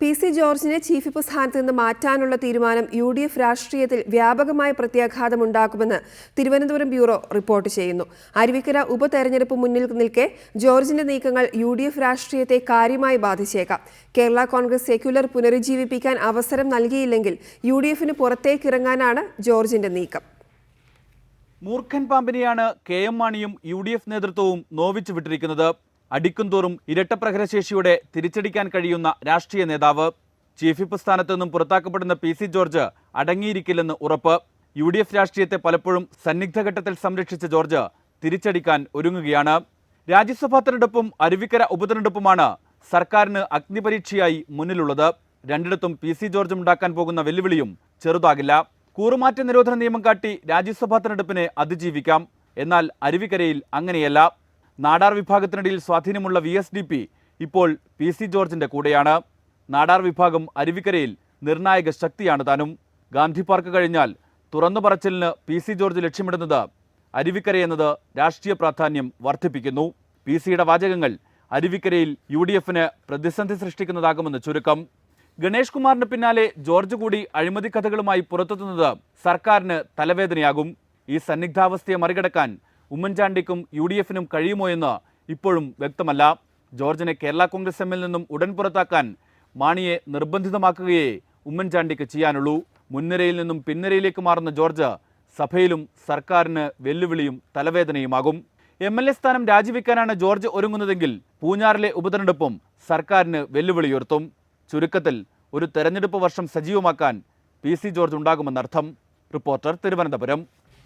P C ജോർജിനെ chief whip സ്ഥാനത്ത് നിന്ന് മാറ്റാനുള്ള തീരുമാനം യു ഡി എഫ് രാഷ്ട്രീയത്തിൽ വ്യാപകമായ പ്രത്യാഘാതമുണ്ടാക്കുമെന്ന് തിരുവനന്തപുരം ബ്യൂറോ റിപ്പോർട്ട് ചെയ്യുന്നു. അരുവിക്കര ഉപതെരഞ്ഞെടുപ്പ് മുന്നിൽ നിൽക്കെ ജോർജിന്റെ നീക്കങ്ങൾ യു ഡി എഫ് രാഷ്ട്രീയത്തെ കാര്യമായി ബാധിച്ചേക്കാം. കേരള കോൺഗ്രസ് സെക്യുലർ പുനരുജ്ജീവിപ്പിക്കാൻ അവസരം നൽകിയില്ലെങ്കിൽ യു ഡി എഫിന് പുറത്തേക്കിറങ്ങാനാണ് ജോർജിന്റെ നീക്കം. മൂർഖൻ പാമ്പിനെയാണ് കെ എം മാണിയും യു ഡി എഫ് നേതൃത്വവും നോവിച്ചു വിട്ടിരിക്കുന്നത്. അടിക്കുംതോറും ഇരട്ടപ്രഹരശേഷിയുടെ തിരിച്ചടിക്കാൻ കഴിയുന്ന രാഷ്ട്രീയ നേതാവ്. ചീഫ് വിപ്പ് സ്ഥാനത്ത് നിന്നും പുറത്താക്കപ്പെടുന്ന പി സി ജോർജ് അടങ്ങിയിരിക്കില്ലെന്ന് ഉറപ്പ്. യു ഡി എഫ് രാഷ്ട്രീയത്തെ പലപ്പോഴും സന്നിഗ്ധഘട്ടത്തിൽ സംരക്ഷിച്ച ജോർജ് തിരിച്ചടിക്കാൻ ഒരുങ്ങുകയാണ്. രാജ്യസഭാ തെരഞ്ഞെടുപ്പും അരുവിക്കര ഉപതെരഞ്ഞെടുപ്പുമാണ് സർക്കാരിന് അഗ്നിപരീക്ഷയായി മുന്നിലുള്ളത്. രണ്ടിടത്തും പി സി ജോർജ് ഉണ്ടാക്കാൻ പോകുന്ന വെല്ലുവിളിയും ചെറുതാകില്ല. കൂറുമാറ്റ നിരോധന നിയമം കാട്ടി രാജ്യസഭാ തെരഞ്ഞെടുപ്പിനെ അതിജീവിക്കാം. എന്നാൽ അരുവിക്കരയിൽ അങ്ങനെയല്ല. നാടാർ വിഭാഗത്തിനിടയിൽ സ്വാധീനമുള്ള വി എസ് ഡി പി ഇപ്പോൾ പി സി ജോർജിന്റെ കൂടെയാണ്. നാടാർ വിഭാഗം അരുവിക്കരയിൽ നിർണായക ശക്തിയാണ് താനും. ഗാന്ധി പാർക്ക് കഴിഞ്ഞാൽ തുറന്നു പറച്ചിലിന് പി സി ജോർജ് ലക്ഷ്യമിടുന്നത് അരുവിക്കര എന്നത് രാഷ്ട്രീയ പ്രാധാന്യം വർദ്ധിപ്പിക്കുന്നു. പി സിയുടെ വാചകങ്ങൾ അരുവിക്കരയിൽ യു ഡി എഫിന് പ്രതിസന്ധി സൃഷ്ടിക്കുന്നതാകുമെന്ന് ചുരുക്കം. ഗണേഷ് കുമാറിന് പിന്നാലെ ജോർജ് കൂടി അഴിമതി കഥകളുമായി പുറത്തെത്തുന്നത് സർക്കാരിന് തലവേദനയാകും. ഈ സന്നിഗ്ധാവസ്ഥയെ മറികടക്കാൻ ഉമ്മൻചാണ്ടിക്കും യു ഡി എഫിനും കഴിയുമോ എന്ന് ഇപ്പോഴും വ്യക്തമല്ല. ജോർജിനെ കേരള കോൺഗ്രസ് എമ്മിൽ നിന്നും ഉടൻ പുറത്താക്കാൻ മാണിയെ നിർബന്ധിതമാക്കുകയേ ഉമ്മൻചാണ്ടിക്ക് ചെയ്യാനുള്ളൂ. മുൻനിരയിൽ നിന്നും പിൻനിരയിലേക്ക് മാറുന്ന ജോർജ് സഭയിലും സർക്കാരിന് വെല്ലുവിളിയും തലവേദനയുമാകും. എം എൽ എ സ്ഥാനം രാജിവെക്കാനാണ് ജോർജ് ഒരുങ്ങുന്നതെങ്കിൽ പൂഞ്ഞാറിലെ ഉപതെരഞ്ഞെടുപ്പും സർക്കാരിന് വെല്ലുവിളിയുയർത്തും. ചുരുക്കത്തിൽ ഒരു തെരഞ്ഞെടുപ്പ് വർഷം സജീവമാക്കാൻ പി സി ജോർജ് ഉണ്ടാകുമെന്നർത്ഥം. റിപ്പോർട്ടർ തിരുവനന്തപുരം.